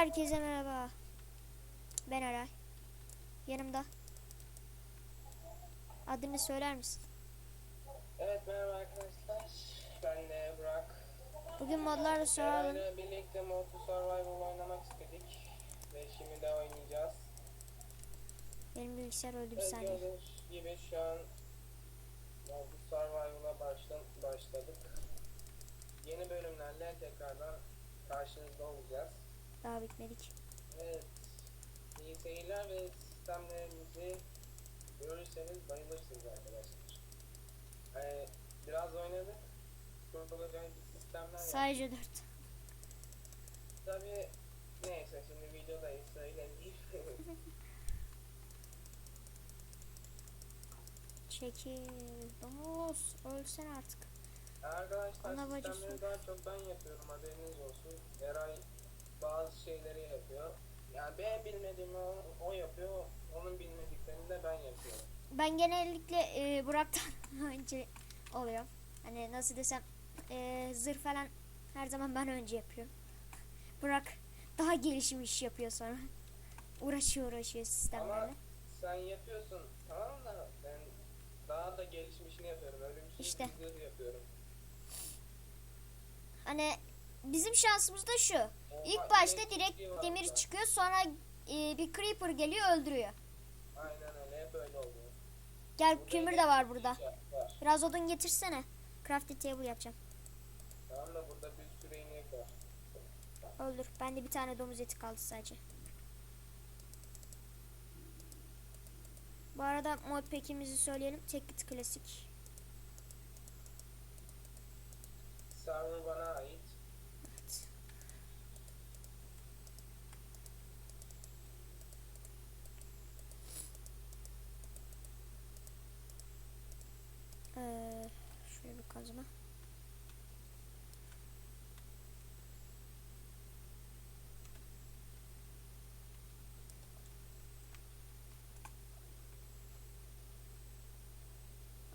Herkese merhaba. Ben Aray. Yanımda. Adını söyler misin? Evet merhaba arkadaşlar. Ben de Burak. Bugün modlarla soralım. Birlikte Mortal Survival oynamak istedik. Ve şimdi de oynayacağız. Benim bilgisayar öldü bir saniye. gördüğünüz gibi şu an Mortal Survival'a başla başladık. Yeni bölümlerle tekrardan karşınızda olacağız. Daha bitmedik. Evet. İyi seyirler ve sistemlerimizi görürseniz bayılırsınız arkadaşlar. Ee, biraz oynadık. Kurulacak sistemler. Sadece 4. Tabii neyse şimdi videodayız söylemeyeyim. Çekil. Domuz. Ölsen artık. Arkadaşlar bacısı. sistemleri daha çok ben yapıyorum haberiniz olsun. Eray bazı şeyleri yapıyor. Yani ben bilmediğimi o, o yapıyor. Onun bilmediklerini de ben yapıyorum. Ben genellikle e, Burak'tan önce oluyor. Hani nasıl desem e, zırh falan her zaman ben önce yapıyorum. Burak daha gelişmiş yapıyor sonra. Uğraşıyor uğraşıyor sistemlerle. Ama sen yapıyorsun tamam da ben daha da gelişmişini yapıyorum. Bir şey İşte. yapıyorum. Hani bizim şansımız da şu. İlk başta direkt demir çıkıyor sonra e, bir creeper geliyor öldürüyor. Aynen öyle hep öyle oluyor. Gel Burada kömür de var burada. var. Biraz odun getirsene. Crafting table yapacağım. Tamam da burada bir sürü inek var. Öldür. Bende bir tane domuz eti kaldı sadece. Bu arada modpack'imizi söyleyelim. Teklit klasik. Server bana ait. Evet. Ee, şöyle bir kazma.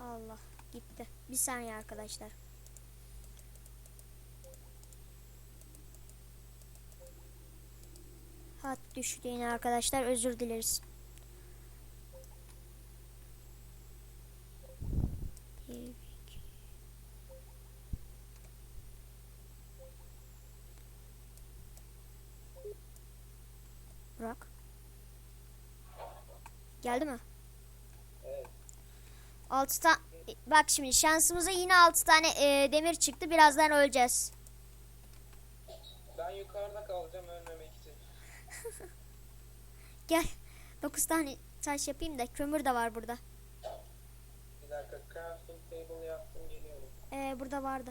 Allah gitti. Bir saniye arkadaşlar. Hat düştü yine arkadaşlar. Özür dileriz. Burak. Geldi mi? Evet. 6 tane Bak şimdi şansımıza yine 6 tane e, demir çıktı. Birazdan öleceğiz. Ben yukarıda kalacağım ölmemek için. Gel. 9 tane taş yapayım da kömür de var burada. Bir dakika crafting table yaptım geliyorum. Ee, burada vardı.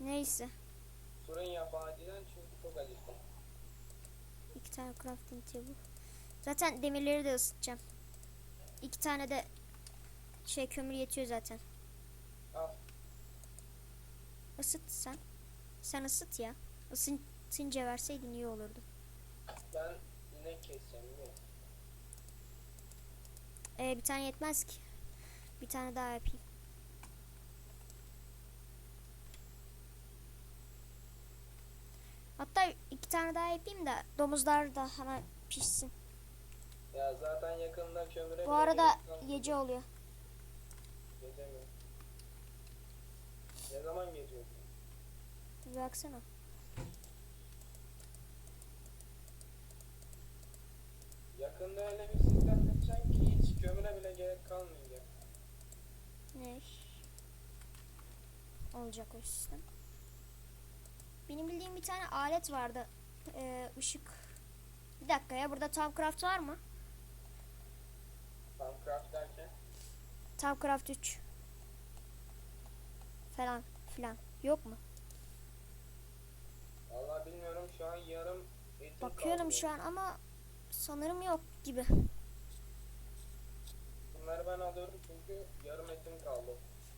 Neyse. Fırın yap acilen çünkü çok acıktım. İki tane crafting table. Zaten demirleri de ısıtacağım. İki tane de şey kömür yetiyor zaten. Al. Isıt sen. Sen ısıt ya. Isıtınca verseydin iyi olurdu. Ben inek keseceğim değil mi? Ee, bir tane yetmez ki. Bir tane daha yapayım. Hatta iki tane daha yapayım da domuzlar da hemen pişsin. Ya zaten yakında kömüre Bu arada gece oluyor. Gece mi? Ne zaman gece oluyor? Bir baksana. Yakında öyle bir sistem yapacağım ki hiç kömüre bile gerek kalmayacak. Ne? Olacak o sistem. Benim bildiğim bir tane alet vardı. Ee, ışık. Bir dakika ya burada Tavcraft var mı? Minecraft derken Tavcraft 3. Falan filan. Yok mu? Vallahi bilmiyorum şu an yarım Bakıyorum kaldı. şu an ama sanırım yok gibi. Bunları ben alıyorum çünkü yarım etim kaldı.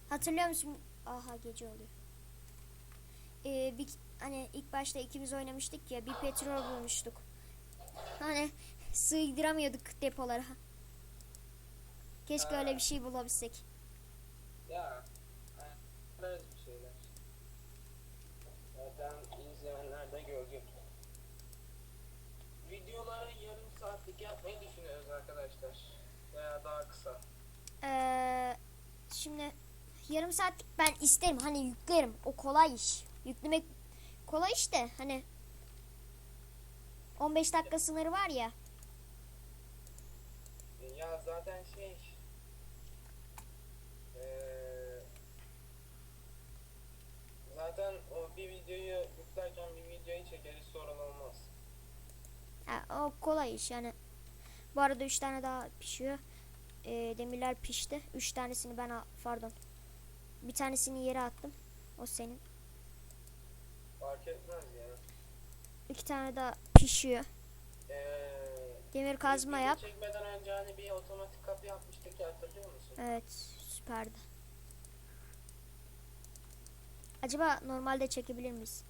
Hatırlıyor musun? Aha gece oluyor. Ee, bir, hani ilk başta ikimiz oynamıştık ya bir petrol bulmuştuk. Hani sığdıramıyorduk depolara. Keşke ha. öyle bir şey bulabilsek. Ya. Böyle bir şeyler. Zaten izleyenlerde gördüm. Videoları yarım saatlik yapmayı düşünüyoruz arkadaşlar. Veya daha kısa. Ee, şimdi yarım saatlik ben isterim. Hani yüklerim. O kolay iş. Yüklemek kolay iş de hani 15 dakika sınırı var ya. Ya zaten şey Zaten o bir videoyu yüklerken bir videoyu çekeriz sorun olmaz. Ha, o kolay iş yani. Bu arada 3 tane daha pişiyor. Ee, demirler pişti. 3 tanesini ben pardon. Bir tanesini yere attım. O senin. Fark etmez ya. İki tane daha pişiyor. Eee... Demir kazma yap. çekmeden önce hani bir otomatik kapı yapmıştık ya hatırlıyor musun? Evet, süperdi. Acaba normalde çekebilir miyiz?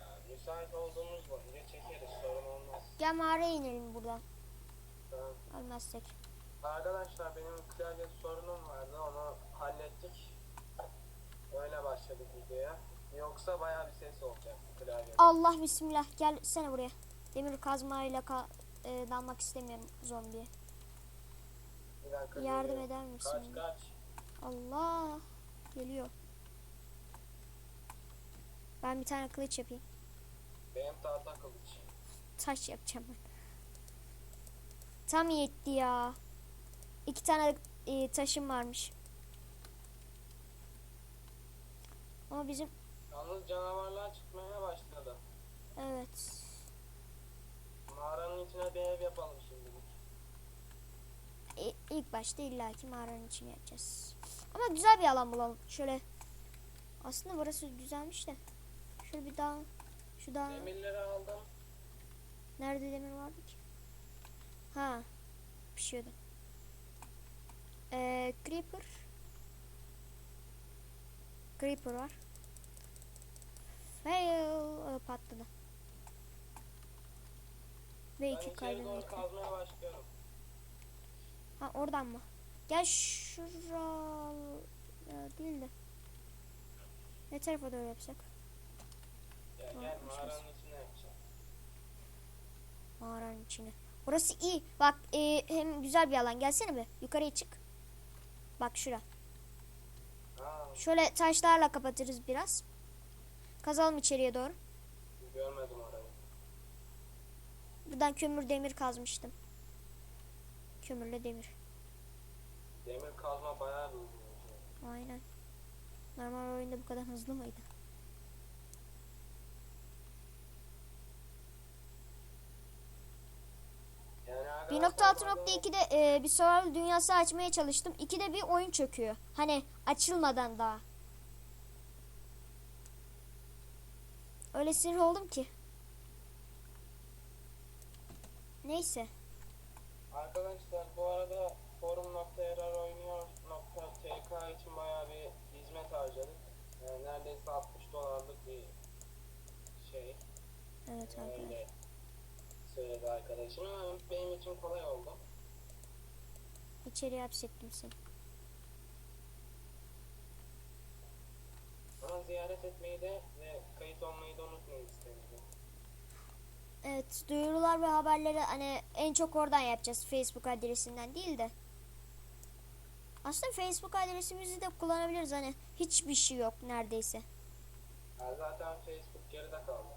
Ya, müsait olduğumuz boyunca çekeriz sorun olmaz. Gel mağaraya inelim buradan. Tamam. Ölmezsek. Arkadaşlar benim klavye sorunum vardı onu hallettik. Öyle başladık videoya. Yoksa bayağı bir ses olacak klavyede. Allah bismillah gel sene buraya. Demir kazmayla ka e, dalmak istemiyorum zombiye. Bir dakika Yardım eder misin? Kaç kaç. Allah geliyor. Ben bir tane kılıç yapayım. Benim tahta kılıç. Taş yapacağım ben. Tam yetti ya. İki tane e, taşım varmış. Ama bizim Yalnız canavarlar çıkmaya başladı. evet. Mağaranın içine bir ev yapalım ilk başta illaki mağaranın içine yapacağız. Ama güzel bir alan bulalım. Şöyle aslında burası güzelmiş de. Şöyle bir daha şu dağ Demirleri aldım. nerede demir vardı ki? Ha. Pişiyordu. Ee, creeper. Creeper var. Fail Ee, patladı. Ve Ben iki içeri kalbim doğru gitti. kazmaya başlıyorum. Ha oradan mı? Gel şura ya, değil de. Ne tarafa doğru yapsak? Gel, Ha, gel mağaranın içine yapacağım. Mağaranın içine. Orası iyi. Bak e, hem güzel bir alan. Gelsene bir. Yukarıya çık. Bak şura. Şöyle taşlarla kapatırız biraz. Kazalım içeriye doğru. görmedim orayı. Buradan kömür demir kazmıştım. Kömürle demir. Demir kazma bayağı bir uzun. Aynen. Normal oyunda bu kadar hızlı mıydı? Yani arkadaşlar 1.6.2'de e, bir survival dünyası açmaya çalıştım. 2'de bir oyun çöküyor. Hani açılmadan daha. Öyle sinir oldum ki. Neyse. Arkadaşlar bu arada forum.erar oynuyor.tk için bayağı bir hizmet harcadık. Yani neredeyse 60 dolarlık bir şey. Evet arkadaşlar. Öyle söyledi arkadaşım. Ama benim için kolay oldu. İçeriye hapsettim seni. Ama ziyaret etmeyi de ve kayıt olmayı da unutmayın istedim. Evet duyurular ve haberleri hani en çok oradan yapacağız. Facebook adresinden değil de. Aslında Facebook adresimizi de kullanabiliriz hani hiçbir şey yok neredeyse. Yani zaten Facebook geride kaldı.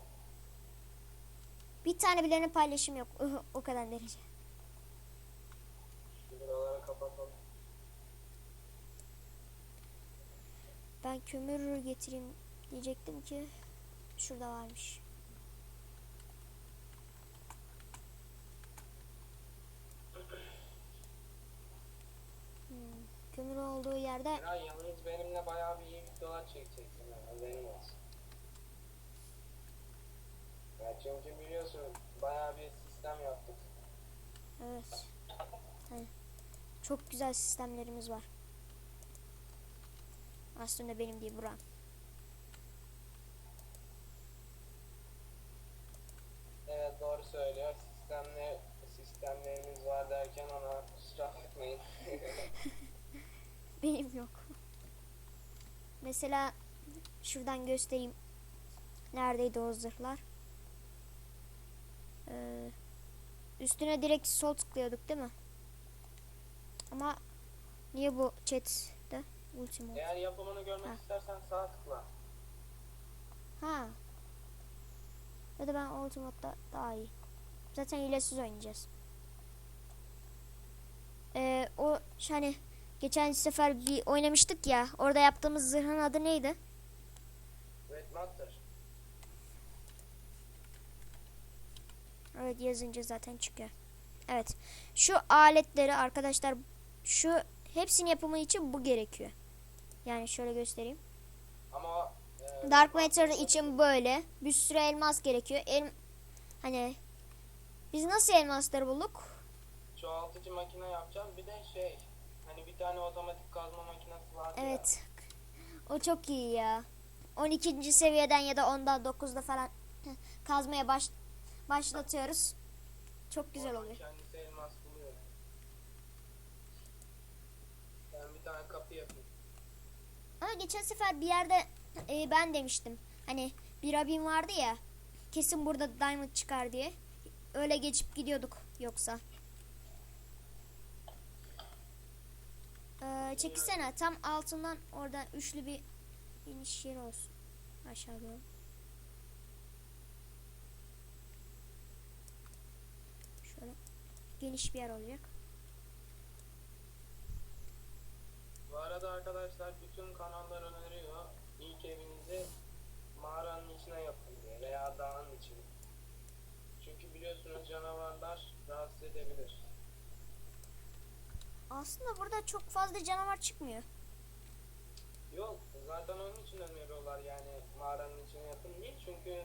Bir tane bile paylaşım yok. o kadar derece. Buraları kapatalım. Ben kömür getireyim diyecektim ki şurada varmış. Kömür olduğu yerde Ya yalnız benimle bayağı bir iyi videolar çekeceksin. Yani, haberin olsun. Ya çünkü biliyorsun bayağı bir sistem yaptık. evet. Hani çok güzel sistemlerimiz var. Aslında benim değil Buran. Evet doğru söylüyor. Sistemler, sistemlerimiz var derken ona kusura bakmayın. Benim yok. Mesela şuradan göstereyim. Neredeydi o zırhlar? Ee, üstüne direkt sol tıklıyorduk değil mi? Ama niye bu chat'te ultimo? Eğer yapımını görmek Ha. istersen sağ tıkla. Ha. Ya da ben Ultimate'da daha iyi. Zaten hilesiz oynayacağız. Ee, o hani geçen sefer bir oynamıştık ya. Orada yaptığımız zırhın adı neydi? Red Master. Evet yazınca zaten çıkıyor. Evet. Şu aletleri arkadaşlar şu hepsinin yapımı için bu gerekiyor. Yani şöyle göstereyim. Ama e, Dark Matter için böyle bir sürü elmas gerekiyor. El hani biz nasıl elmasları bulduk? çoğaltıcı makine yapacağız. Bir de şey tane otomatik kazma makinesi vardı. Evet. O çok iyi ya. 12. seviyeden ya da 10'da 9'da falan kazmaya baş başlatıyoruz. Çok güzel oluyor. Kendisi elmas buluyor. Ben bir tane kapı yapayım. Ama geçen sefer bir yerde e, ben demiştim. Hani bir abim vardı ya. Kesin burada diamond çıkar diye. Öyle geçip gidiyorduk yoksa. Ee, çekilsene tam altından oradan üçlü bir iniş yeri olsun. Aşağı doğru. Şöyle geniş bir yer olacak. Bu arada arkadaşlar bütün kanallar öneriyor. İlk evinizi mağaranın içine yapın diye veya dağın içine. Çünkü biliyorsunuz canavarlar rahatsız edebilir. Aslında burada çok fazla canavar çıkmıyor. Yok zaten onun için öneriyorlar yani mağaranın içine yapın diye. Çünkü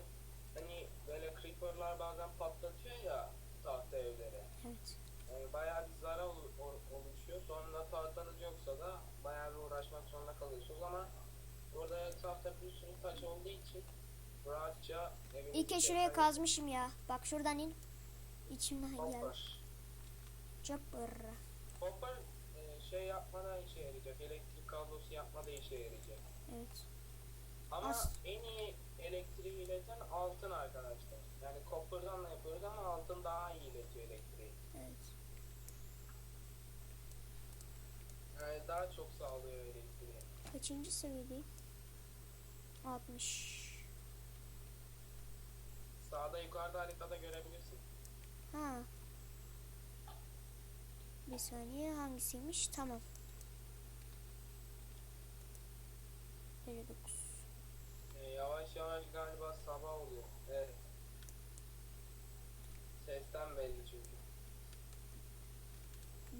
hani böyle creeperlar bazen patlatıyor ya tahta evleri. Evet. Yani bayağı bir zarar ol- ol- oluşuyor. Sonra tahtanız yoksa da bayağı bir uğraşmak zorunda kalıyorsunuz ama burada etrafta bir sürü taş olduğu için rahatça evinizi İlk şuraya kazmışım ya. Bak şuradan in. İçimden geldi. Hopper. Chopper. Hopper e, şey yapmada işe yarayacak. Elektrik kablosu yapmada işe yarayacak. Evet. Ama As- en iyi elektriği ileten altın arkadaşlar. Yani copper'dan da yapıyoruz ama altın daha iyi iletiyor elektriği. Evet. Yani daha çok sağlıyor elektriği. Kaçıncı seviyedeyim? 60. Sağda yukarıda haritada görebilirsin. Ha. Bir saniye hangisiymiş? Tamam. 59. E, yavaş yavaş galiba sabah oluyor. Evet. Sesten belli çünkü.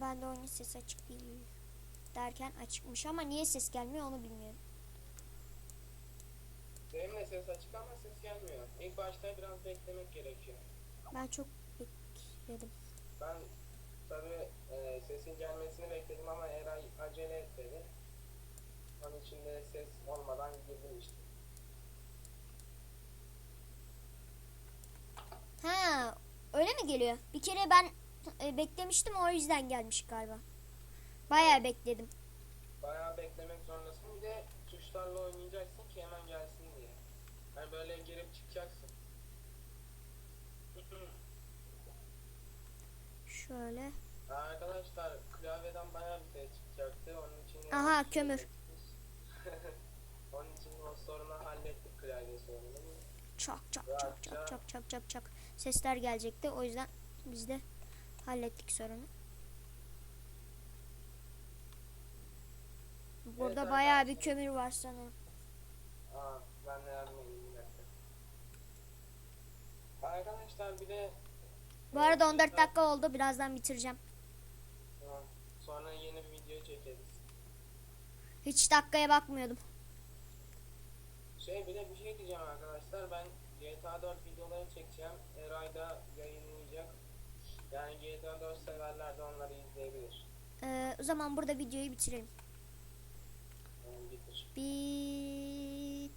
Ben de oyunun sesi açık değil. Derken açıkmış ama niye ses gelmiyor onu bilmiyorum. Benim de ses açık ama ses gelmiyor. İlk başta biraz beklemek gerekiyor. Ben çok bekledim. Ben tabi e, sesin gelmesini bekledim ama Eray acele etmedi. Onun için de ses olmadan girdim işte. Ha, öyle mi geliyor? Bir kere ben e, beklemiştim o yüzden gelmiş galiba. Bayağı bekledim. Bayağı beklemek zorundasın. Bir de tuşlarla oynayacaksın ki hemen gelsin diye. Yani böyle girip çıkacaksın. Şöyle. Arkadaşlar klavyeden bayağı bir ses çıkacaktı. Onun için Aha, kömür. Onun için o sorunu hallettik klavye sorununu. Çak çak çak çak çak çak çak çak. Sesler gelecekti. O yüzden biz de hallettik sorunu. Burada Evet, bayağı bir kömür var sanırım. Aa, ben de yardım edeyim bir dakika. Arkadaşlar bir de Bu arada 14 dakika oldu. Birazdan bitireceğim. Sonra yeni bir video çekeriz. Hiç dakikaya bakmıyordum. Şey bir de bir şey diyeceğim arkadaşlar. Ben GTA 4 videoları çekeceğim. Eray da yayınlayacak. Yani GTA 4 severler de onları izleyebilir. Ee, o zaman burada videoyu bitirelim. Yani bitir. Bitti.